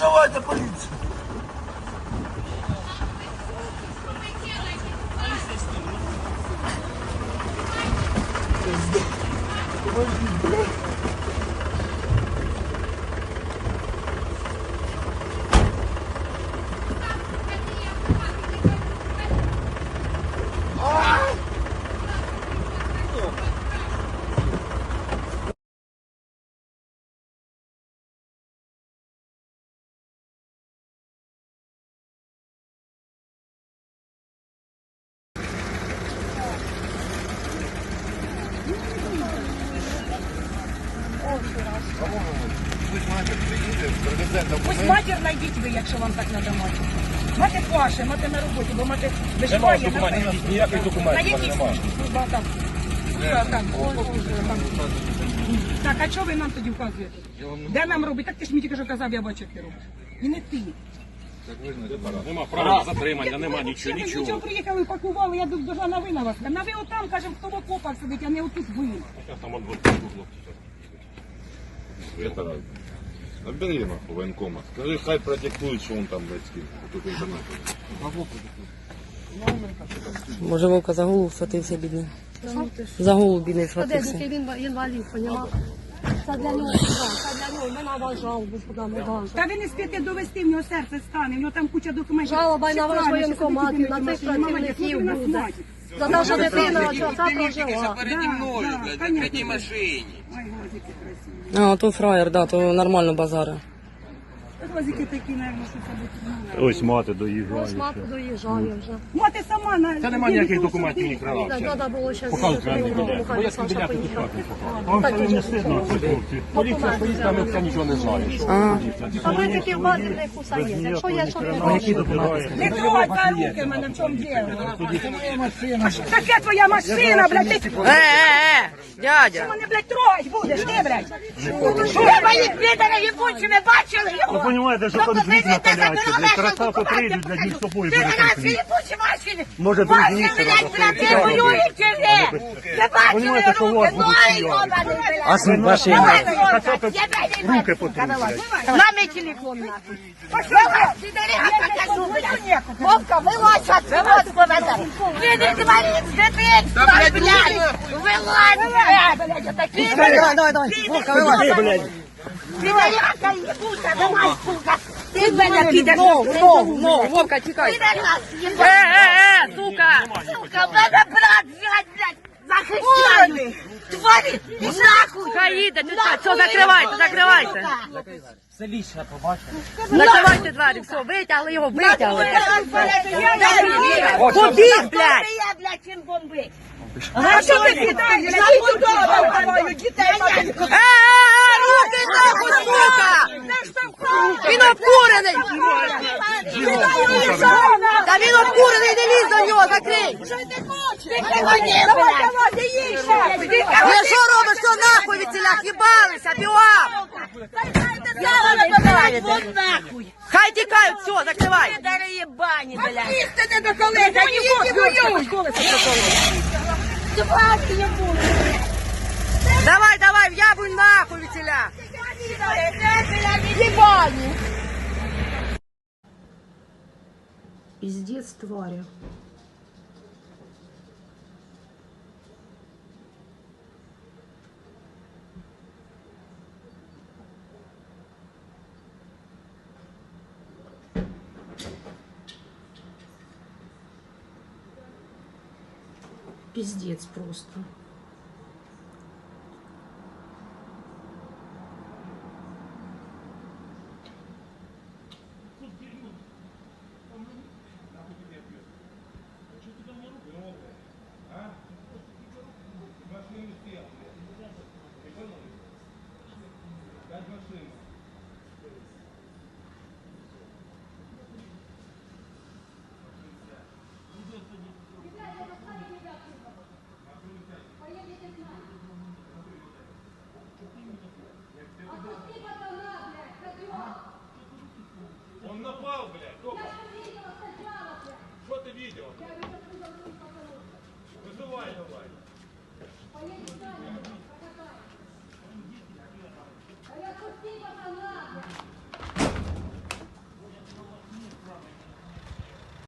Вызывайте полицию. Ось матір знайдіть ви, якщо вам так треба матір. Мати ваше, мати на роботі, бо мати виживає. Немає на документів, ніяких На документів якій немає. службі? Служба там. Служба там. О, служба там. Так, а що ви нам тоді вказуєте? Де нам робити? Так ти ж мені тільки що казав, я бачу, як ти робиш. І не ти. Нема права затримання, нема нічого, ви нічого. нічого приїхали, пакували, я тут должна на вас. На ви отам, кажемо, хто в окопах сидить, а не отут ви. Зараз там от хлопці. Это Набери нахуй военкома. Скажи, хай продиктует, что он там, блядь, скинул. Тут интернет. Може Вовка за голову схватився бідний. За голову бідний схватився. він інвалід, поняла? Це для нього, це для нього. Ми надо жалобу подати, да. Та ви не спите довести, в нього серце стане, в нього там куча документів. Жалоба й на ваш воєнкомат, що на цих працівників буде. За те, що дитина оця прожила. переді мною, блядь, на третій машині. Глазики красиві. А, то фраєр, да, то нормально базара. Глазики такі, наверное, що це буде. Ось мати доїжджає. Ось мати доїжджає вже. Мати сама на... Та нема ніяких документів ні крала. Так, треба було ще Показують. Бо я біляти тут це не стидно, хлопці. Поліція стоїть там, це нічого не знає. А ви тільки в базі кусаєте. Якщо є, що не Не трогай за руки мене, в чому діло? Таке твоя машина, блядь. Е, е, е, дядя. Мене, блядь, трогать будеш, ти, блядь. Ви мої підари єбучі не бачили його? Ви розумієте, що конфлікт накаляється, блядь, красавку прийдуть, блядь, між собою буде конфлікт. Може, дружніше робити. Ви воюєте ви? Ви бачили Понімаєте, що у вас руки? будуть Ой, сіяти. блядь. А я руки потрусять. На мій телефон нахуй. Пошла, сигарета, покажу, блядь. Вовка, вилазь отсюда, повезе. Ти не тварин, дитинство, блядь. Вилазь, блядь, отакі. Давай, давай, давай. Вовка, вилазь. Підаряка, єбуся, давай, сука. Ти мене підеш. Ну, ну, ну, Вовка, тікай. Підарас, Е, єбуся. е, е, сука. Сука, мене брат, блядь, блядь, захищаю. Тварі, нахуй. Хай їде, тікай. Все, закривайте, закривайте. Ну, Закривайте двері, все, витягли його, витягли. Побіг, блядь. Я, блядь, він бомбить. А що ти кидаєш? Я будову дітей. Е, е, е, руки нахуй, сука. Він обкурений. Обкурений, не лізь до нього, закрий. Ви що робиш, що нахуй від ціля? Хібалися, бігом. Хай тікають, все, закривай. Їсти не до коли, та ні, воюють. Давай, давай, в яблунь нахуй від ціля. Піздець тварі. Піздець просто.